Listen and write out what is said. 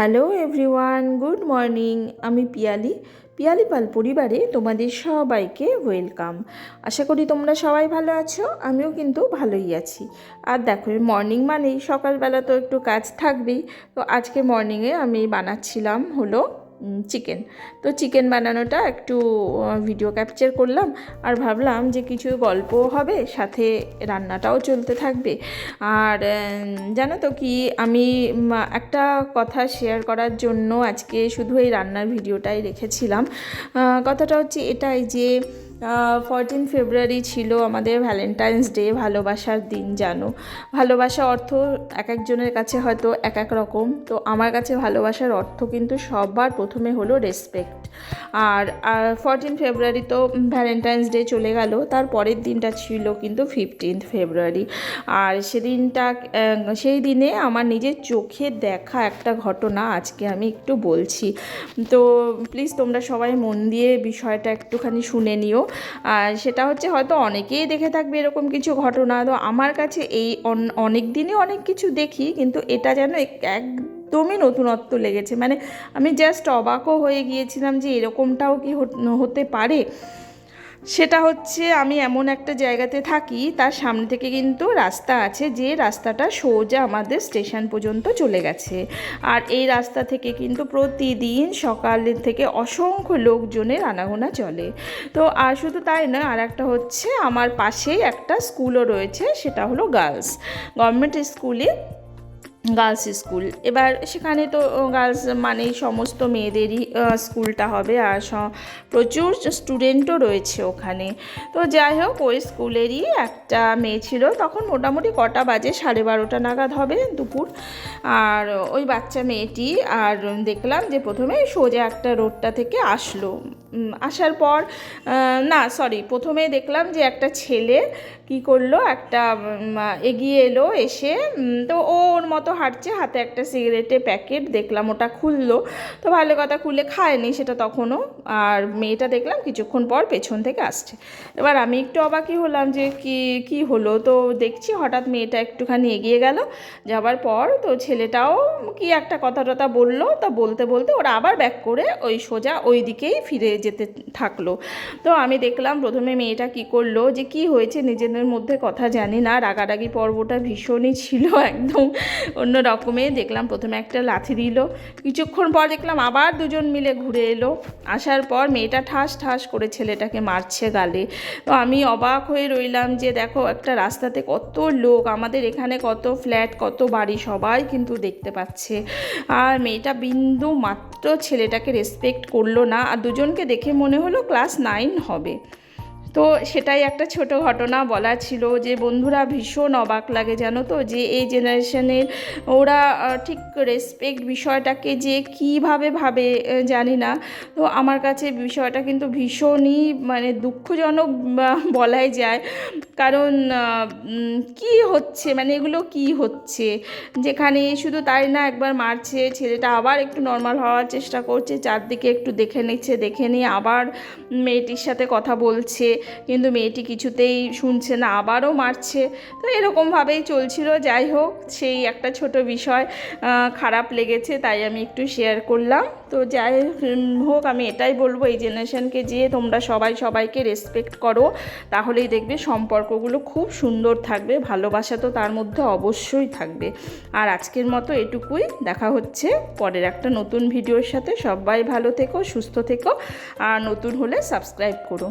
Hello everyone good morning আমি পিয়ালি। পিয়ালি পাল পরিবারে তোমাদের সবাইকে ওয়েলকাম আশা করি তোমরা সবাই ভালো আছো, আমিও কিন্তু ভালোই আছি। আর দেখো মর্নিং মানেই সকালবেলা তো একটু কাজ থাকবেই। তো আজকে মর্নিংয়ে আমি বানাচ্ছিলাম হলো চিকেন তো চিকেন বানানোটা একটু ভিডিও ক্যাপচার করলাম আর ভাবলাম যে কিছু গল্প হবে, সাথে রান্নাটাও চলতে থাকবে। আর জানো তো কি, আমি একটা কথা শেয়ার করার জন্য আজকে শুধু এই রান্নার ভিডিওটাই রেখেছিলাম। কথাটা হচ্ছে এটাই যে ফরটিন ফেব্রুয়ারি ছিল আমাদের ভ্যালেন্টাইন্স ডে ভালোবাসার দিন, জানো। ভালোবাসা অর্থ এক একজনের কাছে হয়তো এক এক রকম। তো আমার কাছে ভালোবাসার অর্থ কিন্তু সবার প্রথমে হলো রেসপেক্ট আর ফরটিন ফেব্রুয়ারি তো ভ্যালেন্টাইন্স ডে চলে গেল। তার পরের দিনটা ছিল কিন্তু ফিফটিন্থ ফেব্রুয়ারি আর সেদিনটা সেই দিনে আমার নিজের চোখে দেখা একটা ঘটনা আজকে আমি একটু বলছি। তো প্লিজ তোমরা সবাই মন দিয়ে বিষয়টা একটুখানি শুনে নিও। আর সেটা হচ্ছে হয়তো অনেকেই দেখে থাকবে এরকম কিছু ঘটনা। তো আমার কাছে এই অন- অনেক দিনই অনেক কিছু দেখি, কিন্তু এটা যেন এক- একদমই নতুনত্ব লেগেছে। মানে আমি জাস্ট অবাকও হয়ে গিয়েছিলাম যে এরকমটাও কি হতে পারে। সেটা হচ্ছে আমি এমন একটা জায়গাতে থাকি, তার সামনে থেকে কিন্তু রাস্তা আছে যে রাস্তাটা সোজা আমাদের স্টেশন পর্যন্ত চলে গেছে। আর এই রাস্তা থেকে কিন্তু প্রতিদিন সকাল থেকে অসংখ্য লোকজনের আনাগোনা চলে। তো আর শুধু তাই নয় আর একটা হচ্ছে আমার পাশেই একটা স্কুলও রয়েছে, সেটা হলো গার্লস। গভর্নমেন্ট স্কুলে গার্লস স্কুল। এবার সেখানে তো গার্লস মানেই সমস্ত মেয়েদেরই স্কুলটা হবে। আর প্রচুর স্টুডেন্টও রয়েছে ওখানে। তো যাই হোক, ওই স্কুলেরই একটা মেয়ে ছিল। তখন মোটামুটি কটা বাজে? সাড়ে বারোটা নাগাদ হবে দুপুর। আর ওই বাচ্চা মেয়েটি, আর দেখলাম যে প্রথমে সোজা একটা রোডটা থেকে আসলো। আসার পর না সরি প্রথমে দেখলাম যে একটা ছেলে কি করল? একটা এগিয়ে এলো, এসে তো ওর মতো হাঁটছে, হাতে একটা সিগারেটের প্যাকেট দেখলাম, ওটা খুললো। তো ভালো কথা, খুলে খায়নি, সেটা তখনও। আর মেয়েটা দেখলাম কিছুক্ষণ পর পেছন থেকে আসছে। এবার আমি একটু অবাকই হলাম যে কি কি হলো? তো দেখছি হঠাৎ মেয়েটা একটুখানি এগিয়ে গেল। যাবার পর তো ছেলেটাও কি একটা কথা টথা বলল। তা বলতে বলতে ওরা আবার ব্যাক করে ওই সোজা ওই দিকেই ফিরে যেতে থাকল। তো আমি দেখলাম প্রথমে মেয়েটা কি করল, যে কি হয়েছে নিজেদের মধ্যে কথা জানি না। রাগারাগি পর্বটা ভীষণই ছিল একদম। অন্য রকমে দেখলাম প্রথমে একটা লাথি দিল। কিছুক্ষণ পর দেখলাম আবার দুজন মিলে ঘুরে এলো। আসার পর মেয়েটা ঠাস ঠাস করে ছেলেটাকে মারছে গালে। তো আমি অবাক হয়ে রইলাম যে দেখো একটা রাস্তাতে কত লোক, আমাদের এখানে কত ফ্ল্যাট, কত বাড়ি, সবাই কিন্তু দেখতে পাচ্ছে। আর মেয়েটা বিন্দু মাত্র ছেলেটাকে রেসপেক্ট করল না। আর দুজনকে দেখে মনে হলো ক্লাস নাইন হবে। তো সেটাই একটা ছোট ঘটনা বলা ছিল যে বন্ধুরা ভীষণ অবাক লাগে জানো তো যে এই জেনারেশনের ওরা ঠিক রেসপেক্ট বিষয়টাকে যে কীভাবে ভাবে জানি না। তো আমার কাছে বিষয়টা কিন্তু ভীষণই মানে দুঃখজনক বলাই যায়। কারণ কি হচ্ছে? মানে এগুলো কি হচ্ছে? যেখানে শুধু তাই না একবার মারছে, ছেলেটা আবার একটু নর্মাল হওয়ার চেষ্টা করছে, চারদিকে একটু দেখে নিচ্ছে, দেখে নিয়ে আবার মেয়েটির সাথে কথা বলছে। কিন্তু মেয়েটি কিছুতেই শুনছে না, আবারও মারছে। তো এরকমভাবেই চলছিল, যাই হোক, সেই একটা ছোট বিষয় খারাপ লেগেছে, তাই আমি একটু শেয়ার করলাম। তো যাই হোক, আমি এটাই বলব, এই জেনারেশনকে যে তোমরা সবাই সবাইকে রেসপেক্ট করো, তাহলেই দেখবে সম্পর্কগুলো খুব সুন্দর থাকবে, ভালোবাসা তো তার মধ্যে অবশ্যই থাকবে। আর আজকের মতো এটুকুই, দেখা হচ্ছে পরের একটা নতুন ভিডিওর সাথে। সবাই ভালো থেকো, সুস্থ থেকো, আর নতুন হলে সাবস্ক্রাইব করো।